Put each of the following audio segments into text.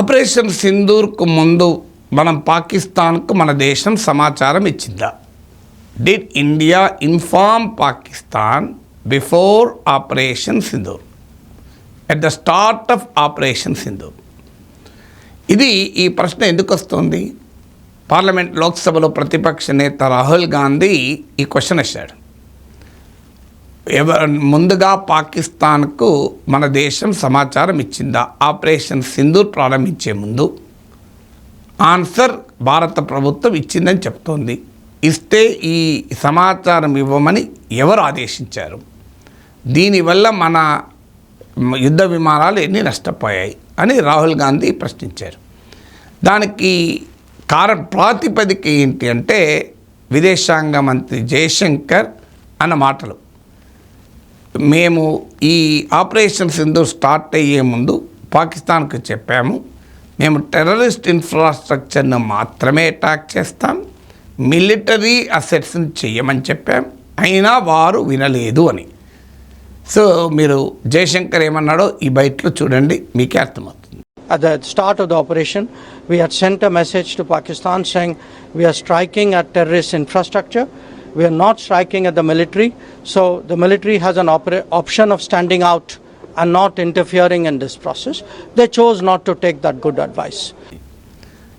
Operation సింధూర్కు ముందు మనం పాకిస్తాన్కు మన దేశం సమాచారం ఇచ్చిందా? Did India inform Pakistan before operation Sindoor at the start of operation Sindoor ఇది ఈ ప్రశ్న ఎందుకు వస్తుంది? పార్లమెంట్ లోక్సభలో ప్రతిపక్ష నేత రాహుల్ గాంధీ ఈ క్వశ్చన్ వేశాడు ఎవ ముందుగా పాకిస్తాన్కు మన దేశం సమాచారం ఇచ్చిందా? ఆపరేషన్ సింధూర్ ప్రారంభించే ముందు. ఆన్సర్ భారత ప్రభుత్వం ఇచ్చిందని చెప్తోంది. ఇస్తే ఈ సమాచారం ఇవ్వమని ఎవరు ఆదేశించారు? దీనివల్ల మన యుద్ధ విమానాలు ఎన్ని నష్టపోయాయి అని రాహుల్ గాంధీ ప్రశ్నించారు. దానికి కారణ ప్రాతిపదిక ఏంటి అంటే విదేశాంగ మంత్రి జయశంకర్ అన్న మాటలు. మేము ఈ ఆపరేషన్ సింధు స్టార్ట్ అయ్యే ముందు పాకిస్తాన్కు చెప్పాము మేము టెర్రరిస్ట్ ఇన్ఫ్రాస్ట్రక్చర్ను మాత్రమే అటాక్ చేస్తాం మిలిటరీ అసెట్స్ని చెయ్యమని చెప్పాం అయినా వారు వినలేదు అని సో మీరు జయశంకర్ ఏమన్నాడో ఈ బయటలో చూడండి మీకే అర్థమవుతుంది At the start of the operation, we had sent a message to Pakistan saying we are striking at terrorist infrastructure. We are not striking at the military. So the military has an opera- option of standing out and not interfering in this process. They chose not to take that good advice.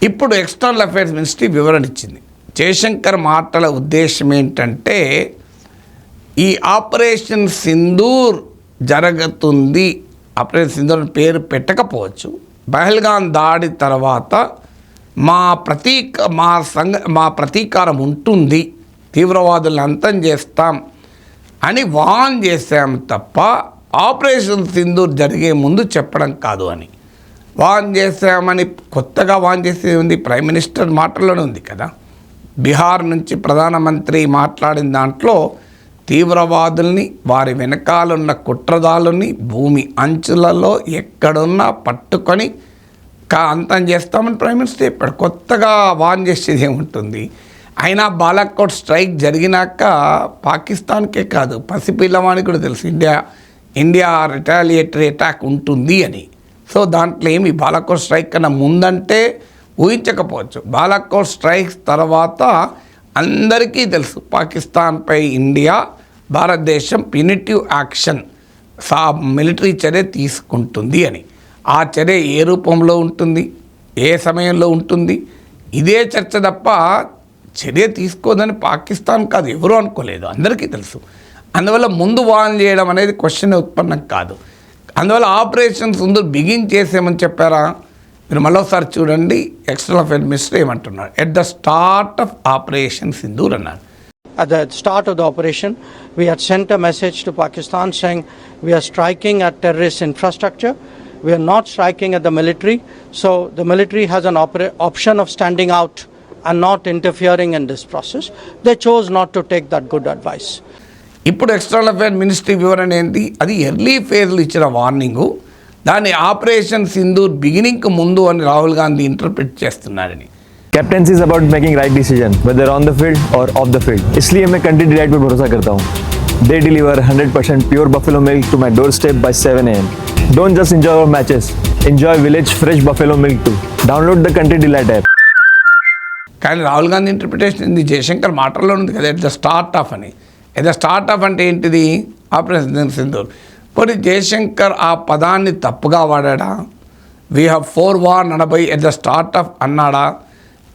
ఇప్పుడు external affairs ministry వివరణ ఇచ్చింది జయశంకర్ మాటల ఉద్దేశం ఏంటంటే ఈ operation Sindoor జరుగుతుంది operation Sindoor పేరు పెట్టకపోవచ్చు పహల్గాన్ దాడి తర్వాత మా ప్రతీక మా సంఘ మా ప్రతీకారం ఉంటుంది తీవ్రవాదులను అంతం చేస్తాం అని వాన్ చేశాం తప్ప ఆపరేషన్ సింధూర్ జరిగే ముందు చెప్పడం కాదు అని. వాన్ చేశామని కొత్తగా వాన్ చేసేది ఉంది ప్రైమ్ మినిస్టర్ మాటల్లోనే ఉంది కదా. బీహార్ నుంచి ప్రధానమంత్రి మాట్లాడిన దాంట్లో తీవ్రవాదుల్ని వారి వెనకాలన్న కుట్రదాలుని భూమి అంచులలో ఎక్కడున్నా పట్టుకొని కా అంతం చేస్తామని ప్రైమ్ మినిస్టర్ చెప్పాడు. కొత్తగా వాన్ చేసేది ఏముంటుంది? అయినా బాలాకోట్ స్ట్రైక్ జరిగినాక పాకిస్తాన్కే కాదు పసిపిల్లవానికి కూడా తెలుసు. ఇండియా ఇండియా రిటాలియేటరీ అటాక్ ఉంటుంది అని. సో దాంట్లో ఏమి బాలాకోట్ స్ట్రైక్ కన్నా ముందంటే ఊహించకపోవచ్చు. బాలాకోట్ స్ట్రైక్స్ తర్వాత అందరికీ తెలుసు పాకిస్తాన్పై ఇండియా భారతదేశం పినిటివ్ యాక్షన్ సా మిలిటరీ చర్య తీసుకుంటుంది అని. ఆ చర్య ఏ రూపంలో ఉంటుంది? ఏ సమయంలో ఉంటుంది? ఇదే చర్చ తప్ప చర్య తీసుకోదని పాకిస్తాన్ కాదు ఎవరు అనుకోలేదు అందరికీ తెలుసు అందువల్ల ముందు వాన్ చేయడం అనేది క్వశ్చన్ ఉత్పన్నం కాదు అందువల్ల ఆపరేషన్ ముందు బిగిన్ చేసేమని చెప్పారా మీరు మళ్ళీ చూడండి ఎక్స్టర్నల్ అఫైర్ మినిస్టర్ ఏమంటున్నారు at the start of operation Sindoor అన్నారు At the start of the operation, we had sent a message to Pakistan saying we are striking at terrorist infrastructure. We are not striking at the military. So the military has an opera- option of standing out and not interfering in this process. They chose not to take that good advice. ఇప్పుడు external affair ministry వివరణ ఏంటి అది early ఫేజ్లో ఇచ్చిన warning దాన్ని operation Sindoor బిగినింగ్కి ముందు అని రాహుల్ గాంధీ ఇంటర్ప్రిట్ చేస్తున్నారని captaincy is about making right decision whether on the field और ऑफ द फील्ड इसलिए मैं कंट्री डिलाइट पर भरोसा करता हूँ they deliver 100% pure buffalo milk to my doorstep by 7 am. Don't just enjoy our matches, enjoy village fresh buffalo milk too. Download the Country Delight app. కానీ Rahul Gandhi interpretation ఇది జయశంకర్ మాటల్లో ఉంది కదా ఎట్ ద స్టార్ట్ ఆఫ్ అని. At the start of అంటే ఏంటిది? Operation Sindoor. పోనీ జయశంకర్ ఆ పదాన్ని తప్పుగా వాడాడా? వీ హ్యావ్ ఫోర్ వార్ నడబై ఎట్ ద స్టార్ట్ ఆఫ్ అన్నాడా?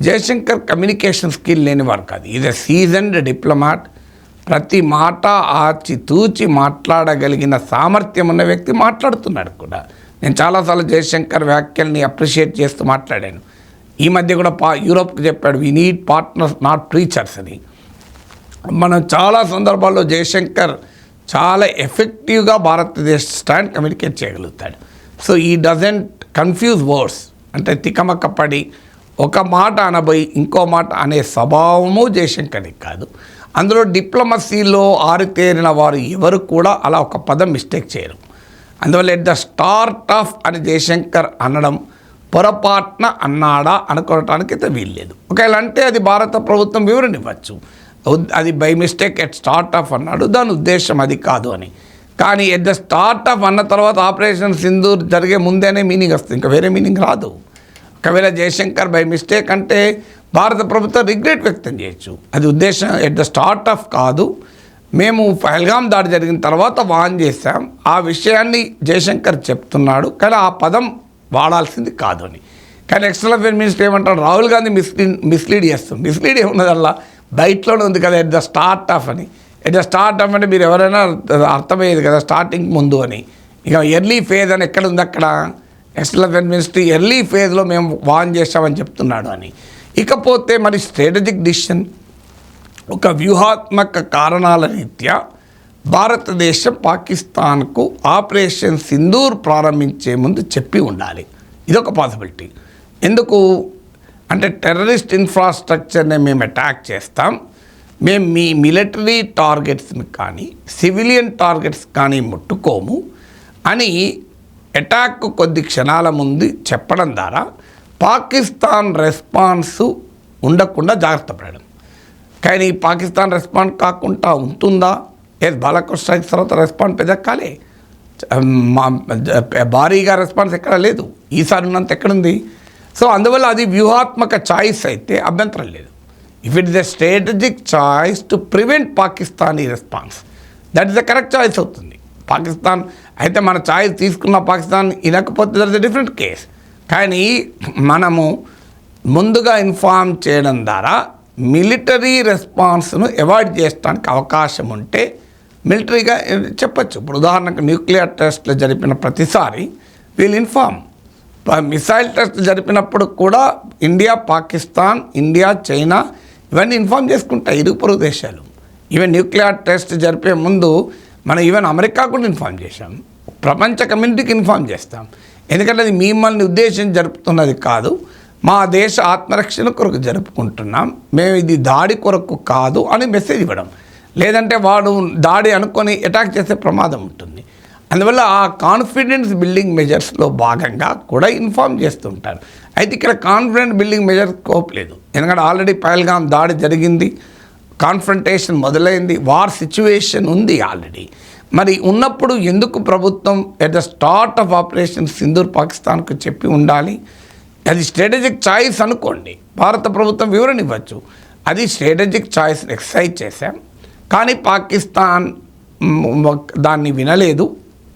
జయశంకర్ కమ్యూనికేషన్ స్కిల్ లేనివారు కాదు. ఇది సీజన్డ్ డిప్లొమాట్ ప్రతి మాట ఆచి తూచి మాట్లాడగలిగిన సామర్థ్యం ఉన్న వ్యక్తి మాట్లాడుతున్నాడు కూడా. నేను చాలాసార్లు జయశంకర్ వ్యాఖ్యల్ని అప్రిషియేట్ చేస్తూ మాట్లాడాను. ఈ మధ్య కూడా పా యూరోప్కి చెప్పాడు we need partners not preachers అని. మనం చాలా సందర్భాల్లో జయశంకర్ చాలా ఎఫెక్టివ్గా భారతదేశ స్టాండ్ కమ్యూనికేట్ చేయగలుగుతాడు. సో ఈ డజంట్ కన్ఫ్యూజ్ వర్డ్స్ అంటే తికమక్క పడి ఒక మాట అనబోయి ఇంకో మాట అనే స్వభావము జయశంకర్కి కాదు. అందులో డిప్లొమసీలో ఆరితేరిన వారు ఎవరు కూడా అలా ఒక పదం మిస్టేక్ చేయరు. అందువల్ల ఎట్ ద స్టార్ట్ ఆఫ్ అని జయశంకర్ అనడం పొరపాటున అన్నాడా అనుకోవటానికి అయితే వీల్లేదు. ఒకవేళ అంటే అది భారత ప్రభుత్వం వివరణ ఇవ్వచ్చు. అది by mistake at start of అన్నాడు. దాని ఉద్దేశం అది కాదు అని. కానీ ఎట్ ద స్టార్ట్ ఆఫ్ అన్న తర్వాత ఆపరేషన్ సింధూర్ జరిగే ముందేనే మీనింగ్ వస్తుంది. ఇంకా వేరే మీనింగ్ రాదు. ఒకవేళ జయశంకర్ బై మిస్టేక్ అంటే భారత ప్రభుత్వం రిగ్రెట్ వ్యక్తం చేయొచ్చు. అది ఉద్దేశం ఎట్ ద స్టార్ట్ ఆఫ్ కాదు. మేము పహల్గాం దాడి జరిగిన తర్వాత వాన్ చేశాం. ఆ విషయాన్ని జయశంకర్ చెప్తున్నాడు. కానీ ఆ పదం వాడాల్సింది కాదు అని కానీ ఎక్స్టర్నల్ అఫేర్ మినిస్టర్ ఏమంటాడు? రాహుల్ గాంధీ మిస్లీడ్ మిస్లీడ్ చేస్తుంది మిస్లీడ్ ఏమున్నదల్లా? బయటలోనే ఉంది కదా ఎట్ ద స్టార్ట్ ఆఫ్ అని. ఎట్ ద స్టార్ట్ ఆఫ్ అంటే మీరు ఎవరైనా అర్థమయ్యేది కదా స్టార్టింగ్ ముందు అని. ఇక ఎర్లీ ఫేజ్ అని ఎక్కడ ఉంది అక్కడ? ఎక్స్టర్నల్ అఫేర్ మినిస్ట్రీ ఎర్లీ ఫేజ్లో మేము వాన్ చేశామని చెప్తున్నాడు అని. ఇకపోతే మరి స్ట్రాటజిక్ డిసిషన్ ఒక వ్యూహాత్మక కారణాల రీత్యా భారతదేశం పాకిస్తాన్కు ఆపరేషన్ సింధూర్ ప్రారంభించే ముందు చెప్పి ఉండాలి. ఇదొక పాసిబిలిటీ ఎందుకు? అంటే టెర్రరిస్ట్ ఇన్ఫ్రాస్ట్రక్చర్ని మేము అటాక్ చేస్తాం. మేము మీ మిలిటరీ టార్గెట్స్ని కానీ సివిలియన్ టార్గెట్స్ కానీ ముట్టుకోము అని అటాక్ కొద్ది క్షణాల ముందు చెప్పడం ద్వారా పాకిస్తాన్ రెస్పాన్స్ ఉండకుండా జాగ్రత్త పడడం. కానీ పాకిస్తాన్ రెస్పాండ్ కాకుండా ఉంటుందా? ఏది బాలకృష్ణ స్ట్రైక్స్ తర్వాత రెస్పాండ్ పెద్ద మా భారీగా రెస్పాన్స్ ఎక్కడ లేదు. ఈసారి ఉన్నంత ఎక్కడుంది? సో అందువల్ల అది వ్యూహాత్మక చాయిస్ అయితే అభ్యంతరం లేదు. If it is a strategic choice to prevent Pakistani response that is the correct choice అవుతుంది. పాకిస్తాన్ అయితే మన చాయిస్ తీసుకున్న పాకిస్తాన్ ఇనకపోతే దట్ ఇస్ డిఫరెంట్ కేస్ కానీ మనము ముందుగా ఇన్ఫార్మ్ చేయడం ద్వారా మిలిటరీ రెస్పాన్స్ను అవాయిడ్ చేయడానికి అవకాశం ఉంటే మిలిటరీగా చెప్పచ్చు. ఇప్పుడు ఉదాహరణకు న్యూక్లియర్ టెస్ట్లు జరిపిన ప్రతిసారి వీల్ ఇన్ఫార్మ్ మిసైల్ టెస్ట్ జరిపినప్పుడు కూడా ఇండియా పాకిస్తాన్ ఇండియా చైనా ఇవన్నీ ఇన్ఫార్మ్ చేసుకుంటాయి ఇరు పొరుగు దేశాలు. ఈవెన్ న్యూక్లియర్ టెస్ట్ జరిపే ముందు మనం ఈవెన్ అమెరికా కూడా ఇన్ఫార్మ్ చేశాం. ప్రపంచ కమ్యూనిటీకి ఇన్ఫార్మ్ చేస్తాం. ఎందుకంటే అది మిమ్మల్ని ఉద్దేశించి జరుపుతున్నది కాదు. మా దేశ ఆత్మరక్షణ కొరకు జరుపుకుంటున్నాం. మేము ఇది దాడి కొరకు కాదు అని మెసేజ్ ఇవ్వడం. లేదంటే వాడు దాడి అనుకొని అటాక్ చేసే ప్రమాదం ఉంటుంది. అందువల్ల ఆ కాన్ఫిడెన్స్ బిల్డింగ్ మెజర్స్లో భాగంగా కూడా ఇన్ఫార్మ్ చేస్తుంటారు. అయితే ఇక్కడ కాన్ఫిడెంట్ బిల్డింగ్ మెజర్ స్కోప్ లేదు. ఎందుకంటే ఆల్రెడీ పహల్గాం దాడి జరిగింది. కాన్ఫ్రంటేషన్ మొదలైంది. వార్ సిచ్యువేషన్ ఉంది ఆల్రెడీ మరి ఉన్నప్పుడు ఎందుకు ప్రభుత్వం at the start of operation Sindoor పాకిస్తాన్కు చెప్పి ఉండాలి? అది స్ట్రాటజిక్ చాయిస్ అనుకోండి. భారత ప్రభుత్వం వివరణ ఇవ్వచ్చు. అది స్ట్రాటజిక్ చాయిస్ ఎక్సర్సైజ్ చేశాం. కానీ పాకిస్తాన్ దాన్ని వినలేదు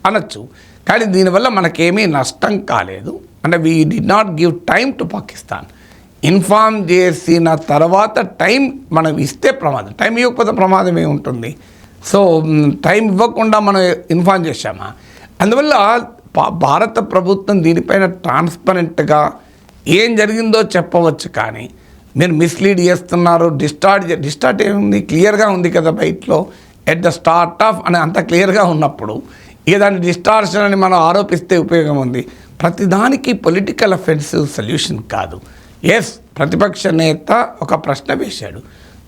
అనొచ్చు. కానీ దీనివల్ల మనకేమీ నష్టం కాలేదు. అంటే we did not give time to Pakistan inform చేసిన తర్వాత టైం మనం ఇస్తే ప్రమాదం. టైం ఇవ్వకపోతే ప్రమాదం ఏముంటుంది? సో టైం ఇవ్వకుండా మనం ఇన్ఫార్మ్ చేశామా? అందువల్ల భారత ప్రభుత్వం దీనిపైన ట్రాన్స్పరెంట్గా ఏం జరిగిందో చెప్పవచ్చు కానీ మీరు మిస్లీడ్ చేస్తున్నారు డిస్టార్ట్ డిస్టార్ట్ ఏముంది? క్లియర్గా ఉంది కదా బయటలో. ఎట్ ద స్టార్ట్ ఆఫ్ అని అంత క్లియర్గా ఉన్నప్పుడు ఇక దాన్ని డిస్టార్షన్ అని మనం ఆరోపిస్తే ఉపయోగం ఉంది. ప్రతిదానికి పొలిటికల్ అఫెన్సివ్ సొల్యూషన్ కాదు. ఎస్ ప్రతిపక్ష నేత ఒక ప్రశ్న వేశాడు.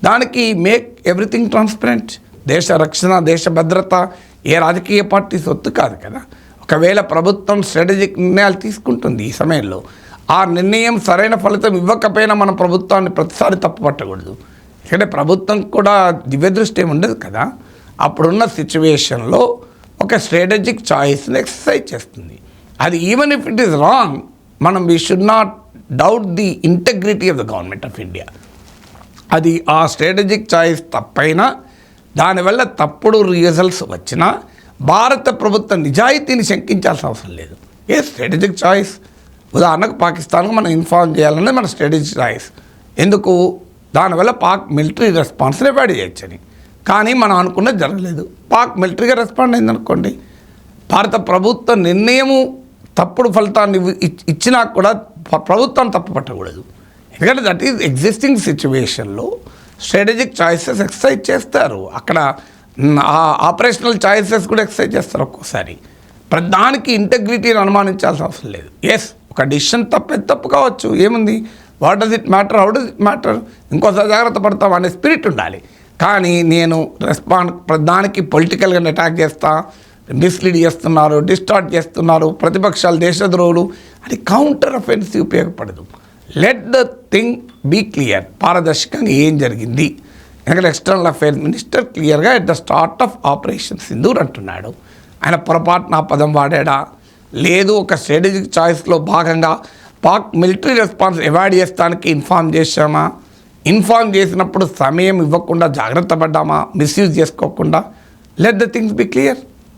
దానికి మేక్ ఎవ్రీథింగ్ ట్రాన్స్పరెంట్ దేశ రక్షణ దేశ భద్రత ఏ రాజకీయ పార్టీ సొత్తు కాదు కదా. ఒకవేళ ప్రభుత్వం స్ట్రాటజిక్ నిర్ణయాలు తీసుకుంటుంది ఈ సమయంలో ఆ నిర్ణయం సరైన ఫలితం ఇవ్వకపోయినా మన ప్రభుత్వాన్ని ప్రతిసారి తప్పుపట్టకూడదు. ఎందుకంటే ప్రభుత్వం కూడా దివ్యదృష్టి ఏమి ఉండదు కదా. అప్పుడున్న సిచ్యువేషన్లో ఒక స్ట్రాటజిక్ చాయిస్ని ఎక్సర్సైజ్ చేస్తుంది. అది even if it is wrong మనం we should not doubt the integrity of the government of India అది ఆ స్ట్రాటజిక్ చాయిస్ తప్పైనా దానివల్ల తప్పుడు రిజల్ట్స్ వచ్చినా భారత ప్రభుత్వ నిజాయితీని శంకించాల్సిన అవసరం లేదు. ఏ స్ట్రాటజిక్ చాయిస్? ఉదాహరణకు పాకిస్తాన్కు మనం ఇన్ఫార్మ్ చేయాలనేది మన స్ట్రాటజిక్ చాయిస్. ఎందుకు? దానివల్ల పాక్ మిలిటరీ రెస్పాన్స్ని అవాయిడ్ చేయొచ్చని. కానీ మనం అనుకున్నది జరగలేదు. పాక్ మిలిటరీగా రెస్పాండ్ అయిందనుకోండి. భారత ప్రభుత్వ నిర్ణయము తప్పుడు ఫలితాన్ని ఇచ్చినా కూడా ప్రభుత్వం తప్పు పట్టకూడదు. ఎందుకంటే దట్ ఈజ్ ఎగ్జిస్టింగ్ సిచ్యువేషన్లో స్ట్రాటజిక్ చాయిసెస్ ఎక్సర్సైజ్ చేస్తారు. అక్కడ ఆపరేషనల్ చాయిసెస్ కూడా ఎక్సర్సైజ్ చేస్తారు ఒక్కోసారి. ప్రధానికి ఇంటగ్రిటీని అనుమానించాల్సిన అవసరం లేదు. ఎస్ ఒక డిసిషన్ తప్పే తప్పు కావచ్చు. ఏముంది? What does it matter how does it matter ఇంకోసారి జాగ్రత్త పడతాం అనే స్పిరిట్ ఉండాలి. కానీ నేను రెస్పాండ్ ప్రధానికి పొలిటికల్గా అటాక్ చేస్తా. మిస్లీడ్ చేస్తున్నారు డిస్టార్ట్ చేస్తున్నారు ప్రతిపక్షాలు దేశద్రోహులు. అది కౌంటర్ అఫెన్సివ్ ఉపయోగపడదు. Let the thing be clear పారదర్శకంగా ఏం జరిగింది? ఎందుకంటే ఎక్స్టర్నల్ అఫైర్స్ మినిస్టర్ క్లియర్గా at the start of operation Sindoor అంటున్నాడు. ఆయన పొరపాటున ఆ పదం వాడాడా? లేదు ఒక స్ట్రాటజిక్ చాయిస్లో భాగంగా పాక్ మిలిటరీ రెస్పాన్స్ అవాయిడ్ చేస్తానికి ఇన్ఫామ్ చేశామా? ఇన్ఫామ్ చేసినప్పుడు సమయం ఇవ్వకుండా జాగ్రత్త పడ్డామా? మిస్యూజ్ చేసుకోకుండా? Let the things be clear